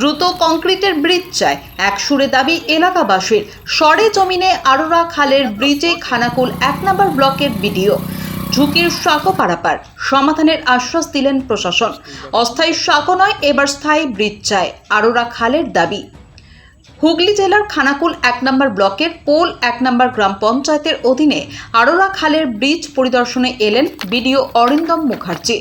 দ্রুত কংক্রিটের ব্রিজ চায়। এক সুরে দাবি এলাকাবাসীর। সরে জমিনে আরোরা খালের ব্রিজে খানাকুল এক নম্বর ব্লকের বিডিও। ঝুঁকির সাঁকো পারাপার। সমাধানের আশ্বাস দিলেন প্রশাসন। অস্থায়ী সাঁকো নয়, এবার স্থায়ী ব্রিজ চায় আরোরা খালের দাবি। হুগলি জেলার খানাকুল এক নম্বর ব্লকের পোল এক নম্বর গ্রাম পঞ্চায়েতের অধীনে আরোরা খালের ব্রিজ পরিদর্শনে এলেন বিডিও অরিন্দম মুখার্জি।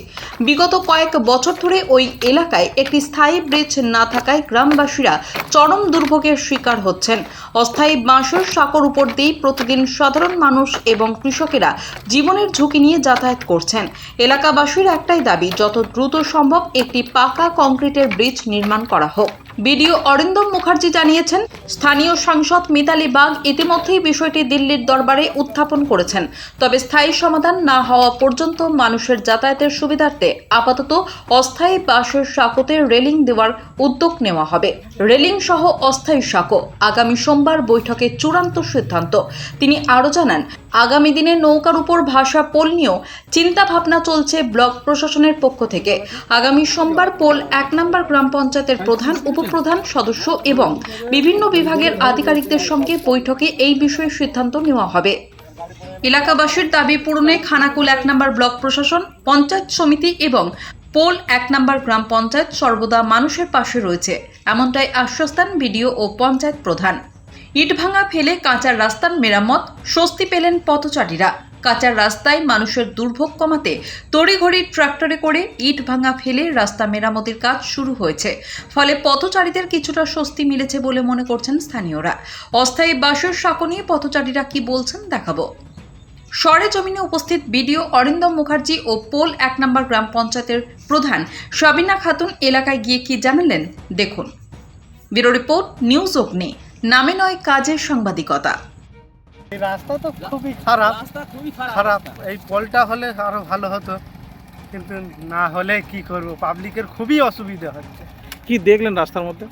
বিগত কয়েক বছর ধরে ওই এলাকায় একটি স্থায়ী ব্রিজ না থাকায় গ্রামবাসীরা চরম দুর্ভোগের শিকার হচ্ছেন। অস্থায়ী বাঁশের সাঁকোর উপর দিয়েই প্রতিদিন সাধারণ মানুষ এবং কৃষকেরা জীবনের ঝুঁকি নিয়ে যাতায়াত করছেন। এলাকাবাসীর একটাই দাবি, যত দ্রুত সম্ভব একটি পাকা কংক্রিটের ব্রিজ নির্মাণ করা হোক। বিডিও অরিন্দম মুখার্জি জানিয়েছেন, স্থানীয় সাংসদ মিতালি বাগ ইতিমধ্যেই বিষয়টি দিল্লির দরবারে উত্থাপন করেছেন। তবে স্থায়ী সমাধান না হওয়া পর্যন্ত মানুষের যাতায়াতের সুবিধার্থে আপাতত অস্থায়ী বাসের সাঁকোতে রেলিং দেওয়ার উদ্যোগ নেওয়া হবে। রেলিং সহ অস্থায়ী সাঁকো, আগামী সোমবার বৈঠকে চূড়ান্ত সিদ্ধান্ত। তিনি আরও জানান, আগামী দিনে নৌকার উপর ভাষা পোল নিয়েও চিন্তা ভাবনা চলছে ব্লক প্রশাসনের পক্ষ থেকে। আগামী সোমবার পোল এক নম্বর গ্রাম পঞ্চায়েতের প্রধান উপপ্রধান সদস্য এবং বিভিন্ন বিভাগের আধিকারিকদের সঙ্গে বৈঠকে এই বিষয়ে সিদ্ধান্ত নেওয়া হবে। এলাকাবাসীর দাবি পূরণে খানাকুল এক নম্বর ব্লক প্রশাসন, পঞ্চায়েত সমিতি এবং পোল এক নম্বর গ্রাম পঞ্চায়েত সর্বদা মানুষের পাশে রয়েছে, এমনটাই আশ্বাস দেন বিডিও ও পঞ্চায়েত প্রধান। ইটভাঙা ফেলে কাঁচার রাস্তার মেরামত, স্বস্তি পেলেন পথচারীরা। কাঁচার রাস্তায় মানুষের দুর্ভোগ কমাতে তড়িঘড়ি ট্রাক্টরে করে ইট ভাঙা ফেলে রাস্তা মেরামতির কাজ শুরু হয়েছে। ফলে পথচারীদের কিছুটা স্বস্তি মিলেছে বলে মনে করছেন স্থানীয়রা। অস্থায়ী বাসের সাঁকো নিয়ে পথচারীরা কি বলছেন দেখাবো। সরে জমিনে উপস্থিত বিডিও অরিন্দম মুখার্জি ও পোল এক নম্বর গ্রাম পঞ্চায়েতের প্রধান সাবিনা খাতুন এলাকায় গিয়ে কি জানালেন দেখুন। ব্যুরো রিপোর্ট, নিউজ অগ্নি, নামে নয় কাজের সাংবাদিকতা। এই রাস্তা তো খুবই খারাপ। রাস্তা খুবই খারাপ খারাপ। এই পলটা হলে আরও ভালো হতো। কিন্তু না হলে কি করব? পাবলিকের খুবই অসুবিধা হচ্ছে। কি দেখলেন রাস্তার মধ্যে?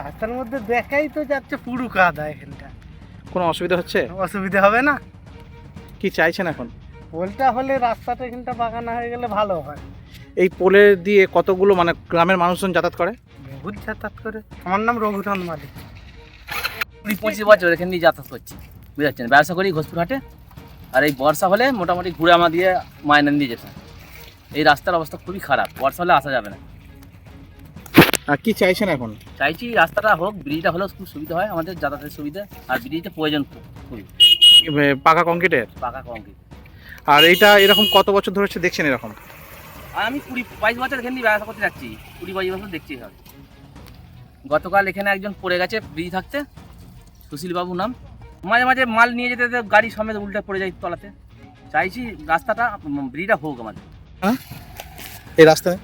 রাস্তার মধ্যে দেখাই তো যাচ্ছে পুরো কাদা এখানটা। কোনো অসুবিধা হচ্ছে? অসুবিধা হবে না। কি চাইছেন এখন? পোলটা হলে রাস্তাটা এখানটা বাগানো হয়ে গেলে ভালো হয়। এই পোলের দিয়ে কতগুলো মানে গ্রামের মানুষজন যাতায়াত করে? বহুত যাতায়াত করে। আমার নাম রঘুরাম মালিক। কুড়ি পঁচিশ বছর এখানে নিয়ে যাতায়াত করছি। বুঝাচ্ছেন? ব্যবসা করি ঘোষপুর হাটে আর এই বর্ষা হলে মোটামুটি ঘুরে আমা দিয়ে মায়না দিয়ে যেতে এই রাস্তার অবস্থা খুবই খারাপ। বর্ষা হলে আসা যাবে না। আর কি চাইছেন এখন? চাইছি রাস্তাটা হোক ব্রিজটা হলেও খুব সুবিধা হয় আমাদের যাতায়াতের সুবিধা আর ব্রিজটা প্রয়োজন খুব খুবই। পাকা কংক্রিটের? পাকা কংক্রিট। আর এইটা এরকম কত বছর ধরে হচ্ছে দেখছেন এরকম? আর আমি কুড়ি বাইশ বছর এখানে নিয়ে ব্যবসা করতে যাচ্ছি। কুড়ি বাইশ বছর দেখছি গতকাল এখানে একজন পড়ে গেছে ব্রিজ থাকতে সুশীল বাবু নাম। মাঝে মাঝে মাল নিয়ে যেতে যেতে গাড়ি সমেত উল্টে পড়ে যায় তলাতে। চাইছি রাস্তাটা উম, ব্রিজটা হোক আমাদের। এই রাস্তায়?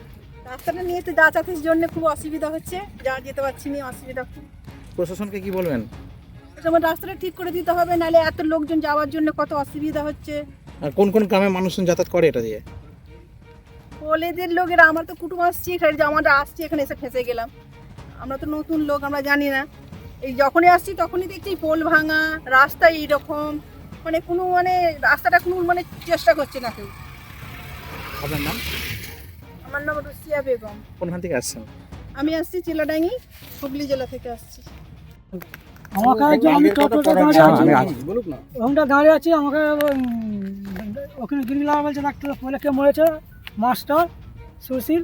রাস্তাটা নিয়ে তো যাতায়াতের জন্য খুব অসুবিধা হচ্ছে। যা যেতে পারছি না অসুবিধা। খুব প্রশাসনকে কি বলবেন? যেমন রাস্তাটা ঠিক করে দিতে হবে নাহলে এত লোকজন যাওয়ার জন্য কত অসুবিধা হচ্ছে। আর কোন কোন গ্রামের মানুষজন যাতায়াত করে এটা দিয়ে? কলেজের লোকেরা আমার তো কুটুম আসছি আমরা আসছি এখানে এসে ফেঁসে গেলাম। আমরা তো নতুন লোক আমরা জানি না। এই যখনই আসছি তখনই দেখছি পোল ভাঙা রাস্তা এইরকম। মানে কোনো মানে রাস্তাটা কোনো মানে চেষ্টা করছে না কেউ। আপনার নাম? আমার নাম রুসিয়া বেগম। কোনখান থেকে আসছেন? আমি আসছি চিলাডাঙ্গি হুগলি জেলা থেকে আসছি। আমাকে যে আমি টোটোটা দাঁড়িয়ে আছি ওখানটা দাঁড়িয়ে আছি আমাকে ওখানে গিরিলা বলছে ডাক্তার বলে কে মরেছে মাস্টার সুশীল।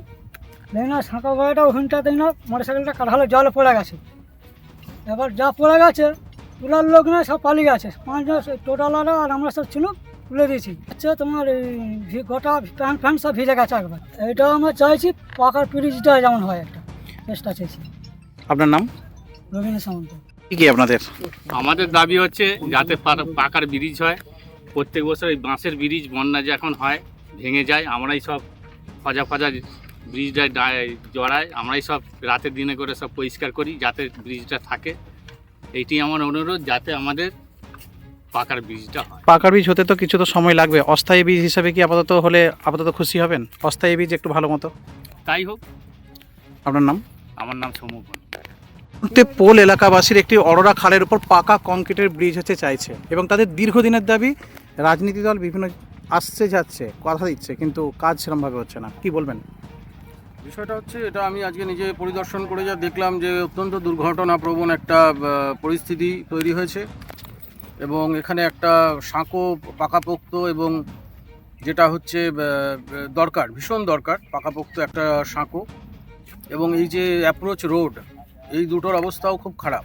দেখি না শাঁকা গাড়িটা ওখানটা দেখি না মোটর সাইকেলটা কাঠালে জলে পড়ে গেছে। এবার যা পড়ে গেছে তোলার লোক না সব পালিয়ে গেছে। পাঁচজন টোটালারা আর আমরা সব ছিল তুলে দিয়েছি। আচ্ছা তোমার এই গোটা প্যান্ট ফ্যান্ট সব ভিজে গেছে একবার। এটা আমরা চাইছি পাকার ব্রিজটা যেমন হয় একটা। চেষ্টা চাইছি। আপনার নাম? রবীন্দ্র সামন্ত। কি কি আপনাদের? আমাদের দাবি হচ্ছে যাতে পাকার ব্রিজ হয়। প্রত্যেক বছর এই বাঁশের ব্রিজ বন্যা যে এখন হয় ভেঙে যায় আমরাই সব ফজা ফজা ব্রিজটা জড়ায়। আমরাই সব রাতের দিনে করে সব পরিষ্কার করি যাতে ব্রিজটা থাকে। এইটি আমার অনুরোধ যাতে আমাদের পাকার ব্রিজটা হয়। পাকা বীজ হতে তো কিছু তো সময় লাগবে। অস্থায়ী বীজ হিসাবে কি আপাতত হলে আপাতত খুশি হবেন? অস্থায়ী বীজ একটু ভালো মতো। তাই হোক। আপনার নাম? আমার নাম সমুপন পোল এলাকাবাসীর একটি অরোরা খালের উপর পাকা কংক্রিটের ব্রিজ হতে চাইছে এবং তাদের দীর্ঘদিনের দাবি রাজনীতি দল বিভিন্ন আসছে যাচ্ছে কথা দিচ্ছে কিন্তু কাজ সেরমভাবে হচ্ছে না। কি বলবেন? বিষয়টা হচ্ছে এটা আমি আজকে নিজে পরিদর্শন করে যা দেখলাম যে অত্যন্ত দুর্ঘটনাপ্রবণ একটা পরিস্থিতি তৈরি হয়েছে এবং এখানে একটা সাঁকো পাকাপোক্ত এবং যেটা হচ্ছে দরকার, ভীষণ দরকার, পাকাপোক্ত একটা সাঁকো এবং এই যে অ্যাপ্রোচ রোড এই দুটোর অবস্থাও খুব খারাপ।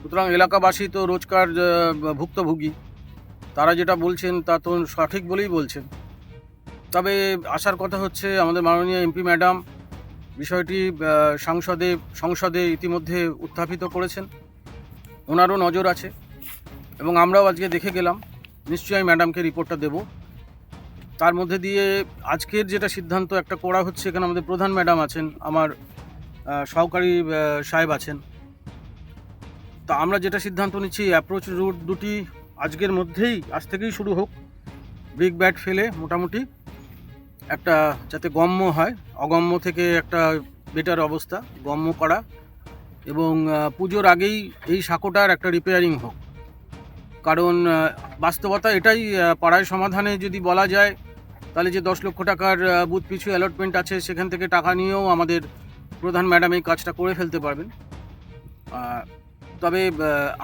সুতরাং এলাকাবাসী তো রোজকার ভুক্তভোগী। তারা যেটা বলছেন তা তো সঠিক বলেই বলছেন। তবে আসার কথা হচ্ছে আমাদের মাননীয় এমপি ম্যাডাম বিষয়টি সংসদে সংসদে ইতিমধ্যে উত্থাপিত করেছেন। ওনারও নজর আছে এবং আমরাও আজকে দেখে গেলাম। নিশ্চয়ই ম্যাডামকে রিপোর্টটা দেব। তার মধ্যে দিয়ে আজকের যেটা সিদ্ধান্ত, একটা করা হচ্ছে, এখানে আমাদের প্রধান ম্যাডাম আছেন, আমার সহকারী সাহেব আছেন। তা আমরা যেটা সিদ্ধান্ত নিচ্ছি অ্যাপ্রোচ রুট দুটি আজকের মধ্যেই, আজ থেকেই শুরু হোক। ব্রিক ব্যাট ফেলে মোটামুটি। একটা যাতে গম্য হয়, অগম্য থেকে একটা বেটার অবস্থা, গম্য করা এবং পুজোর আগেই এই সাঁকোটার একটা রিপেয়ারিং হোক। কারণ বাস্তবতা এটাই পাড়ায় সমাধানে যদি বলা যায়, তাহলে যে দশ লক্ষ টাকার বুথ পিছু অ্যালটমেন্ট আছে, সেখান থেকে টাকা নিয়েও আমাদের প্রধান ম্যাডাম এই কাজটা করে ফেলতে পারবেন। তবে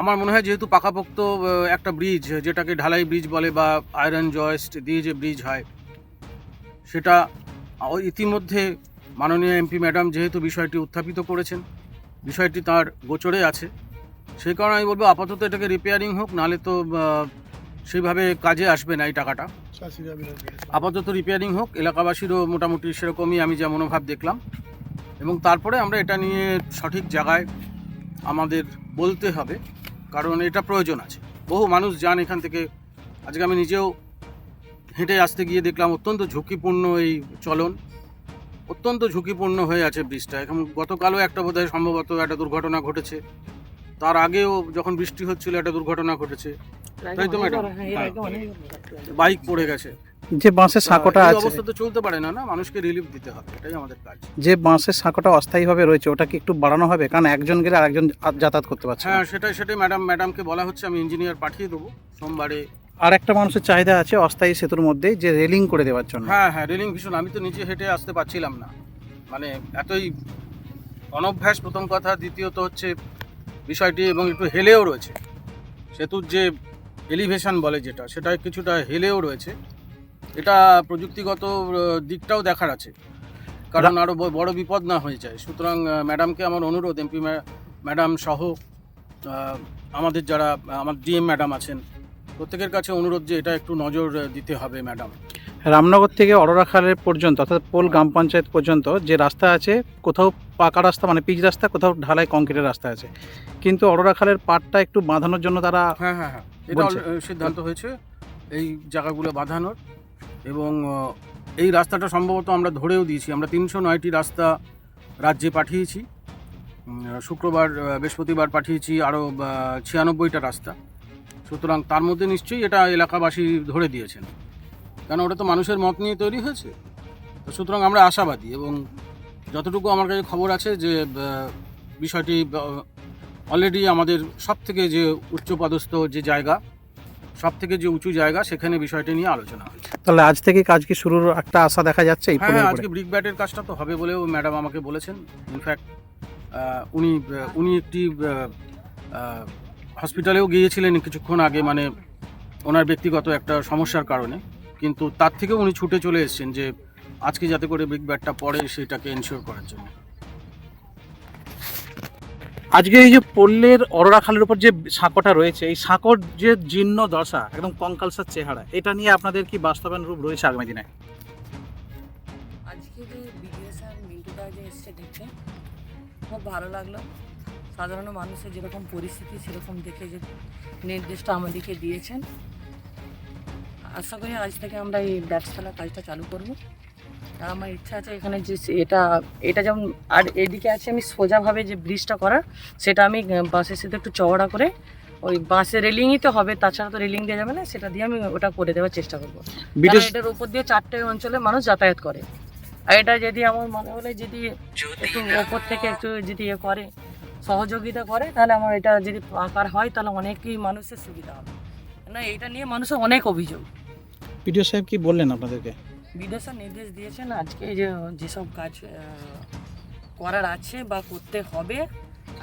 আমার মনে হয় যেহেতু পাকাপোক্ত একটা ব্রিজ যেটাকে ঢালাই ব্রিজ বলে বা আয়রন জয়েস্ট দিয়ে যে ব্রিজ হয় সেটা ইতিমধ্যে মাননীয় এমপি ম্যাডাম যেহেতু বিষয়টি উত্থাপিত করেছেন, বিষয়টি তার গোচরে আছে সেই কারণে আমি বলব আপাতত এটাকে রিপেয়ারিং হোক, নাহলে তো সেইভাবে কাজে আসবে না এই টাকাটা। আপাতত রিপেয়ারিং হোক, এলাকাবাসীরও মোটামুটি সেরকমই আমি যা মনোভাব দেখলাম, এবং তারপরে আমরা এটা নিয়ে সঠিক জায়গায় আমাদের বলতে হবে, কারণ এটা প্রয়োজন আছে। বহু মানুষ যান এখান থেকে, আজকে আমি নিজেও হেঁটে আসতে গিয়ে দেখলাম অত্যন্ত ঝুঁকিপূর্ণ এই চলন। অত্যন্ত ঝুঁকিপূর্ণ হয়ে আছে ব্রিজটা। এখন গতকালও একটা বোধহয় সম্ভবত একটা দুর্ঘটনা ঘটেছে। তার আগেও যখন বৃষ্টি হচ্ছিল একটা দুর্ঘটনা ঘটেছে। তাই তো ম্যাডাম? বাইক পড়ে গেছে। যে বাঁশের সাঁকোটা এই আছে। অবস্থা তো চলতে পারে না না? মানুষকে রিলিফ দিতে হবে এটাই আমাদের কাজ। যে বাঁশের সাঁকোটা অস্থায়ীভাবে রয়েছে ওটা কি একটু বাড়ানো হবে? কারণ একজন গেলে আরেকজন যাতায়াত করতে পারছে হ্যাঁ সেটাই সেটাই ম্যাডাম ম্যাডামকে বলা হচ্ছে আমি ইঞ্জিনিয়ার পাঠিয়ে দেবো। সোমবারে আর একটা মানুষের চাহিদা আছে অস্থায়ী সেতুর মধ্যে যে রেলিং করে দেওয়ার জন্য। হ্যাঁ হ্যাঁ রেলিং ভীষণ। আমি তো নিচে হেঁটে আসতে পারছিলাম না। মানে এতই অনভ্যাস প্রথম কথা দ্বিতীয়ত হচ্ছে বিষয়টি এবং একটু হেলেও রয়েছে। সেতুর যে এলিভেশন বলে যেটা সেটা কিছুটা হেলেও রয়েছে। এটা প্রযুক্তিগত দিকটাও দেখার আছে। কারণ আরও বড় বিপদ না হয়ে যায়। সুতরাং ম্যাডামকে আমার অনুরোধ এমপি ম্যাডাম সহ আমাদের যারা আমার ডিএম ম্যাডাম আছেন প্রত্যেকের কাছে অনুরোধ যে এটা একটু নজর দিতে হবে ম্যাডাম। রামনগর থেকে অরোরা খালের পর্যন্ত অর্থাৎ পোল গ্রাম পঞ্চায়েত পর্যন্ত যে রাস্তা আছে কোথাও পাকা রাস্তা মানে পিচ রাস্তা কোথাও ঢালাই কংক্রিটের রাস্তা আছে। কিন্তু অরোরা খালের পাড়টা একটু বাঁধানোর জন্য তারা হ্যাঁ হ্যাঁ হ্যাঁ। এটা সিদ্ধান্ত হয়েছে এই জায়গাগুলো বাঁধানোর। এবং এই রাস্তাটা সম্ভবত আমরা ধরেও দিয়েছি। আমরা তিনশো নয়টি রাস্তা রাজ্যে পাঠিয়েছি। শুক্রবার বৃহস্পতিবার পাঠিয়েছি আরও ছিয়ানব্বইটা রাস্তা। সুতরাং তার মধ্যে নিশ্চয়ই এটা এলাকাবাসী ধরে দিয়েছেন। কারণ ওটা তো মানুষের মত নিয়ে তৈরি হয়েছে? তো সুতরাং আমরা আশাবাদী এবং যতটুকু আমার কাছে খবর আছে যে বিষয়টি অলরেডি আমাদের সব থেকে যে উচ্চপদস্থ যে জায়গা সব থেকে যে উঁচু জায়গা সেখানে বিষয়টি নিয়ে আলোচনা হয়েছে। তাহলে আজ থেকে কাজ কি শুরুর একটা আশা দেখা যাচ্ছে হ্যাঁ? আজকে ব্রিক ব্যাটের কাজটা তো হবে বলেও ম্যাডাম আমাকে বলেছেন। ইনফ্যাক্ট উনি উনি একটি হসপিটালেও গিয়েছিলেন কিছুক্ষণ আগে মানে ওনার ব্যক্তিগত একটা সমস্যার কারণে। কিন্তু তার থেকেও উনি ছুটে চলে এসেছেন যে আজকে যাতে করে বিগ ব্যাটটা পড়ে সেটাকে এনশিওর করার জন্য। আজকে এই যে পল্লের অরোরা খালের উপর যে সাঁকোটা রয়েছে এই সাঁকোর যে জীর্ণ দশা একদম কঙ্কালসার চেহারা এটা নিয়ে আপনাদের কি বাস্তবায়ন রূপ রয়েছে আগামী দিনে? আজকে যে বিডিএস আর মিন্টুদা যে এসছে দেখতে খুব ভালো লাগল। সাধারণ মানুষের যেরকম পরিস্থিতি সেরকম দেখে যে নির্দেশটা আমাদেরকে দিয়েছেন। আশা করি আজ থেকে আমরা এই ব্যবসার কাজটা চালু করব। আর আমার ইচ্ছা আছে এখানে যে এটা এটা যেমন আর এদিকে আছে আমি সোজাভাবে যে ব্রিজটা করার সেটা আমি বাসের সাথে একটু চওড়া করে ওই বাসের রেলিংই তো হবে তাছাড়া তো রেলিং দেওয়া যাবে না সেটা দিয়ে আমি ওটা করে দেওয়ার চেষ্টা করব। এটার উপর দিয়ে চারটে অঞ্চলে মানুষ যাতায়াত করে। আর এটা যদি আমার মনে হলে যদি একটু ওপর থেকে একটু যদি ইয়ে করে সহযোগিতা করে তাহলে আমার এটা যদি আকার হয় তাহলে অনেকই মানুষের সুবিধা হবে। না এটা নিয়ে মানুষের অনেক অভিযোগ। পিডিও সাহেব কি বললেন আপনাদেরকে? বিডিও স্যার নির্দেশ দিয়েছেন আজকে যে যেসব কাজ করার আছে বা করতে হবে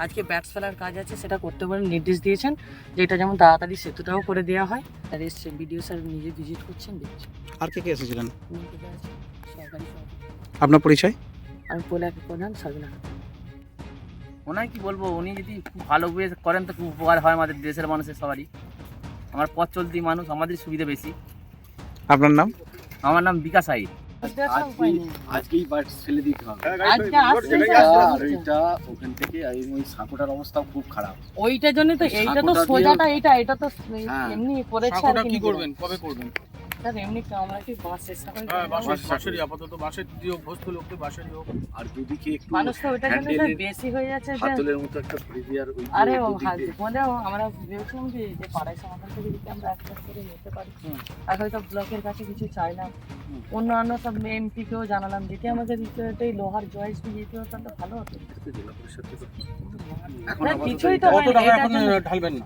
আজকে ব্যাটস ফেলার কাজ আছে সেটা করতে বলে নির্দেশ দিয়েছেন যে এটা যেমন তাড়াতাড়ি সেতুটাও করে দেওয়া হয় আর এসছে বিডিও স্যার নিজে ভিজিট করছেন দেখছেন। আর কে কে এসেছিলেন? আপনার পরিচয়? আমি পোলাক প্রধান সাবিনা ওনায় কি বলব উনি যদি খুব ভালো ওয়ে করেন তো খুব উপকার হয় আমাদের দেশের মানুষের সবারই। আমার পথ চলতি মানুষ আমাদের সুবিধা বেশি। আপনার নাম? আমার নাম বিকাশ আই। আজকেই বাট ফেলে দিতে হবে। আর এইটা ওখান থেকে ওই সাঁকোটার অবস্থা খুব খারাপ। ওইটার জন্য তো এইটা তো সোজাটা এইটা এটা তো হ্যাঁ। এমনি কি কি করবেন? কবে করবেন? স্যার এমনি তো আমরা কি বাস চেষ্টা করি হ্যাঁ বাসের বাসের বাসেরই আপাতত বাসের দিয়ে অভ্যস্ত লোককে বাসেরই হোক আর যদি কি একটু মানুষ তো ওইটার জন্য বেশি হয়ে যাচ্ছে হাতলের মতো একটা ধরে দেওয়ার ওই আরে ও হাত মানে আমরা ভেবেছিলাম যে যে পাড়ায় সমাধান থেকে যদি আমরা অ্যাক্সেস করে নিতে পারি। আর হয়তো ব্লকের কাছে কিছু চাইলাম অন্যান্য সব এমপিকেও জানালাম যদি আমাদের দিতে এই লোহার জয়েস দিতে হতো তাহলে ভালো হতো। কিছুই তো ঢালবেন না।